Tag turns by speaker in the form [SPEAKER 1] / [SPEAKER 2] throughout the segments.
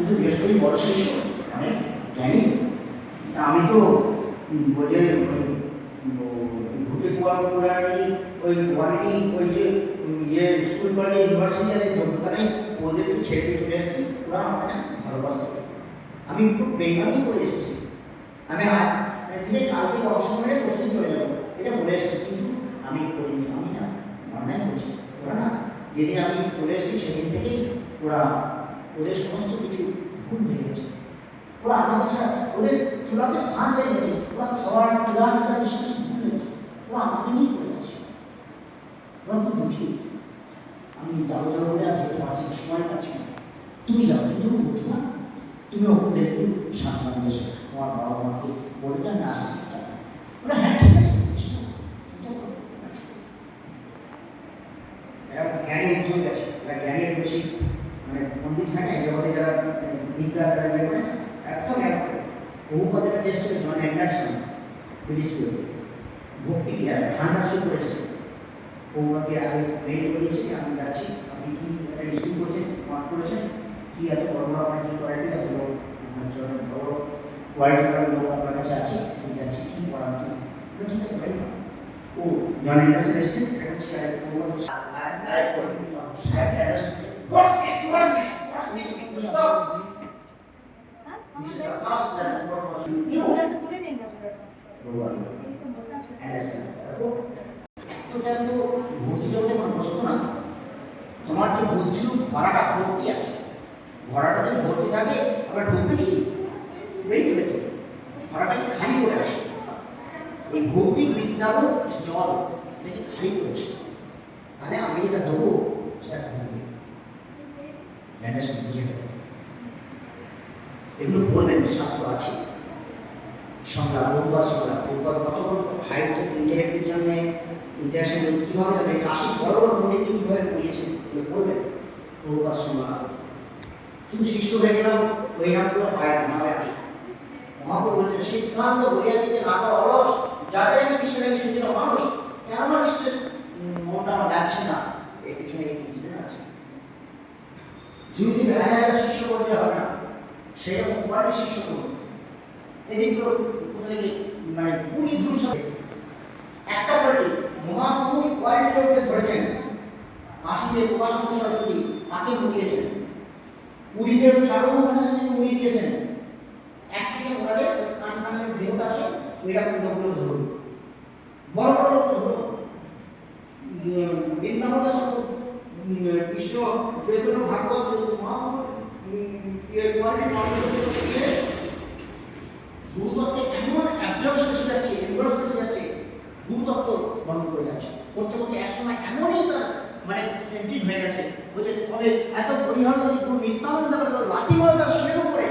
[SPEAKER 1] কিন্তু বৃহস্পতি বড় শিষ্য অনেক জ্ঞানী। তা আমি তো বলে ভূতে কুয়ার পুরানি ওই কোয়ালিটি ওই যে ইয়ে স্কুল কলেজ ইউনিভার্সিটি আছে যোগ্যতা নেই ওদেরকে ছেড়ে চলে এসেছি। ওরা আমাকে ভালোবাসত। আমি খুব বেমানি করে এসেছি। আমি দিনে কালকে অসময়ে বসে চলে যাব। এটা বলে এসেছি, কিন্তু আমি করিনি। আমি না অন্যায় করছি। ওরা না যেদিন আমি চলে এসেছি, সেদিন থেকেই ওরা ওদের সমস্ত কিছু ভুল হয়ে গেছে। ওরা আমাকে ছাড়া ওদের চূড়াতে ফাঁদ লেগে গেছে। ওরা খাওয়ার উদাহরণ তাদের সমস্ত ভুল হয়ে ওরা আমাকে নিয়েই করে গেছে ওরা খুব দুঃখী। আমি যাব যাব বলে আর যেতে পারছি না, সময় পাচ্ছি না। তুমি যাও তুমি বুদ্ধিমান। তুমি ওদের সাবধান এসে তোমার বাবা মাকে বলবে আমি আসছি ওরা হ্যাঁ ঠিক আছে এসো, চিন্তা করো না, এসো। এরা জ্ঞানী উঠে গেছে এরা জ্ঞানের বেশি মানে পণ্ডিত হয় না এই জগতে যারা মানে বিদ্যা যারা ইয়ে করে একদম এক করে বহু কথাটা টেস্ট করে জন অ্যান্ডারসন ব্রিটিশ ভক্তি কি আর হান্ডারসন করেছে বৌমাকে আগে মেইল করিয়েছে আমি যাচ্ছি আপনি কি একটা স্কুল করেছেন মাঠ করেছেন কি এত বড় বড় আপনার কি কোয়ালিটি এত বড় আপনার জন্য বড় কোয়ালিটি করার লোক আপনার কাছে আছে আমি যাচ্ছি কি পড়ান তুমি বলল, ঠিক আছে ভাই ও জন অ্যান্ডারসন এসেছেন একটা চেয়ারে এতটা তো বুদ্ধি চলতে কোনো প্রশ্ন না। তোমার যে বুদ্ধির ভরাটা ভর্তি আছে। ভরাটা যদি ভর্তি থাকে, আমরা ঢুকবে কি? বেরিয়ে দেবে খালি করে আসে? এই ভৌতিক বিদ্যারও জল যদি খালি করেছে তাহলে আমি যেটা দেবো, সেটা ঢুকবে। দেবে এগুলো বলবেন, শাস্ত্র আছে। সংলাপ রোববার সংলাপ রোববার কত বড় হাইট ইন্টারেক্টের জন্য ইন্টারেকশন কীভাবে তাদের কাশি বড় বড় পণ্ডিত কীভাবে পড়িয়েছেন এগুলো পড়বেন রোববার সংলাপ। শুধু শিষ্য হয়ে গেলাম ওই নামগুলো হয় না না হয় মহাপ্রভু বলছেন সিদ্ধান্ত, বলিয়াছে যে নাটা অলস যাদের আমি বিশ্বের আগে সেদিন মানুষ। কেন আমার বিশ্বের মনটা আমার লাগছে না? এই পিছনে এই রিজন আছে। যদি হাজার হাজার শিষ্য করতে হবে না। সেরকম কোয়ালিটি শিষ্য করুন এদিকে কোথা থেকে মানে কোয়ালিটি লোককে ধরেছেন। কাশীতে প্রকাশন সরস্বতী তাকে উড়িয়েছেন। পুরীদের সার্বভৌমাচার্য তিনি উড়িয়ে দিয়েছেন। এক থেকে কান কানের দেহটা আসে এরকম লোকগুলো ধরুন। বড় বড় ধরুন। সব কৃষ্ণ চৈতন্য ভাগবত মহাপ্রভু বন্ধ করে যাচ্ছে। করতে করতে এক সময় এমনই তার মানে সেন্টিভ হয়ে গেছে, বলছে, তবে এত পরিহার যদি গুরু নিত্যানন্দ করে, তো লাথি মারে তার শিরের উপরে।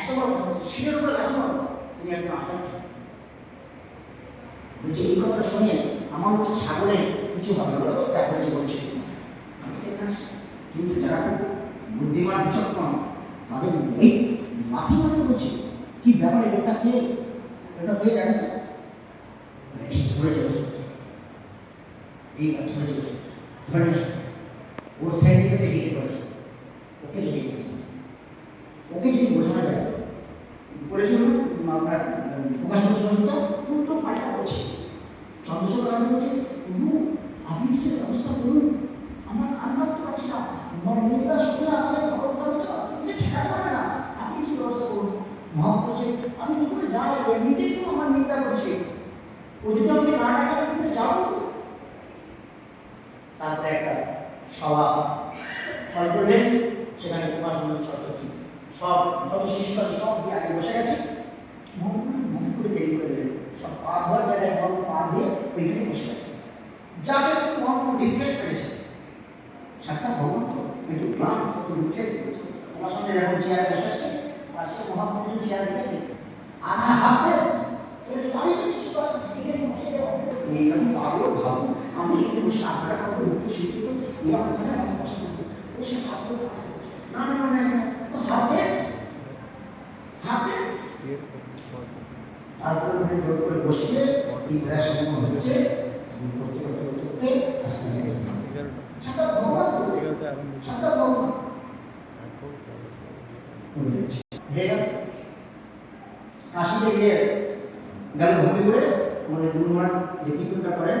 [SPEAKER 1] এত বড় শিরের উপরে লাথি মারো। তুমি একজন আচার্য। বলছে, এই কথা শুনে আমার মতো ছাগলে কিছু হবে বলো, যা করেছে বলছে আমি কিন্তু যারা বুদ্ধিমান, বিচক্ষণ, তাদের এই মাথি মারতে বলছে, কি ব্যাপারে, এটা কে? এটা হয়ে জানে তো এই ধরেছে ওষুধ এই ধরেছে ওষুধ ধরে ওর সাইডে হিটে করেছে ওকে লেগে গেছে ওকে যদি বোঝানো যায় করেছিল আপনার প্রকাশ সংস্থা উল্টো পাল্টা করছে সদস্য কাজ বলছে আপনি কিছু ব্যবস্থা করুন। আমরা কান রাখতে পারছি না। নেতা শুনে আমাদের ঠেকাতে পারবে না। আপনি কিছু ব্যবস্থা করুন। মহাপ বলছে, আমি কি করে যাই? এমনিতেই তো আমার নিন্দা করছে ও যদি আমাকে না ডাকে, আমি করে যাব? তারপরে একটা সভা ফল করলেন, সেখানে কুমার সরস্বতী, সব যত শিষ্য সব আগে বসে গেছে। মনে করে দেরি করে সব পা জায়গায় বড় পা দিয়ে ওইখানে বসে গেছে। যা সে মহাপ্রভু রিফ্লেক্ট করেছে। সাক্ষাৎ ভগবান তো, একটু গ্লান্স রিফ্লেক্ট করেছে। তোমার সামনে যখন চেয়ারে বসে আছে, পাশে মহাপ্রভু চেয়ারে দেখে আধা হাফ এখানে বসে এইরকম পাগল ভাবো আমি বসে আপনারা করব উচ্চ শিক্ষিত এরা ওখানে আমাকে বসে থাকবে বসে থাকব না না না না না। তো হাঁটবে? হাঁটবে? তারপরে ওখানে জোর করে বসিয়ে ইন্দ্রা সময় হচ্ছে কাশিতে গিয়ে গেল ভূমি করে, আমাদের গুরু যে কীর্তনটা করেন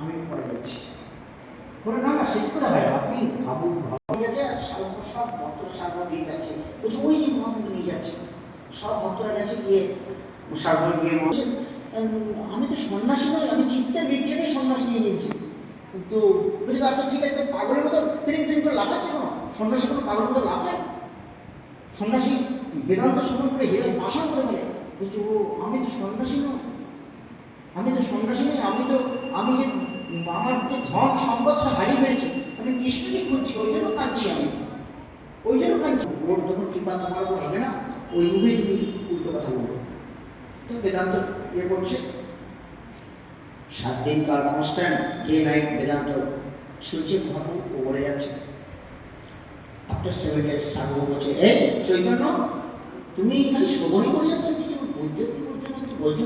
[SPEAKER 1] আমি পরে যাচ্ছি। বলে না না সেটা করে ভাই আপনি ভাবুন ভাবুন। গেছে আর সব- সব ভক্ত সার্ব নিয়ে যাচ্ছে। বলছে ওই যে মহাপুর নিয়ে যাচ্ছে। সব ভক্তরা গেছে গিয়ে সার্বর গিয়ে বলছে আমি তো সন্ন্যাসী নই আমি চিত্তে বিজ্ঞানে সন্ন্যাস নিয়ে নিয়েছি তো বলছে আচ্ছা ঠিক আছে তো পাগলের মতো তিন তিন করে লাফাচ্ছে কেন? সন্ন্যাসী কোনো পাগলের মতো লাফায়? সন্ন্যাসী বেদান্ত শ্রবণ করে হেরে ভাষণ করে বলে বলছে ও আমি তো সন্ন্যাসী নই। আমি তো সন্ন্যাসী নই আমি তো আমি আমার যে ধন সম্পদ সব হারিয়ে ফেলেছি, আমি কৃষ্ণকে খুঁজছি, ওই জন্য কাঁদছি আমি। ওই জন্য কাঁদছি। ওর যখন কৃপা তোমার উপর হবে না, ওই রূপে তুমি উল্টো কথা বলব। তো বেদান্ত ইয়ে করছে। সাত দিন কাল কনস্ট্যান্ট ডে নাইট বেদান্ত শুনছে মহাপ্রভু ও বলে যাচ্ছে। আফটার সেভেন ডেজ সাধু বলছে, এই চৈতন্য, তুমি খালি শ্রবণই করে যাচ্ছ কিছু? বুঝছ কি বুঝছ বলছো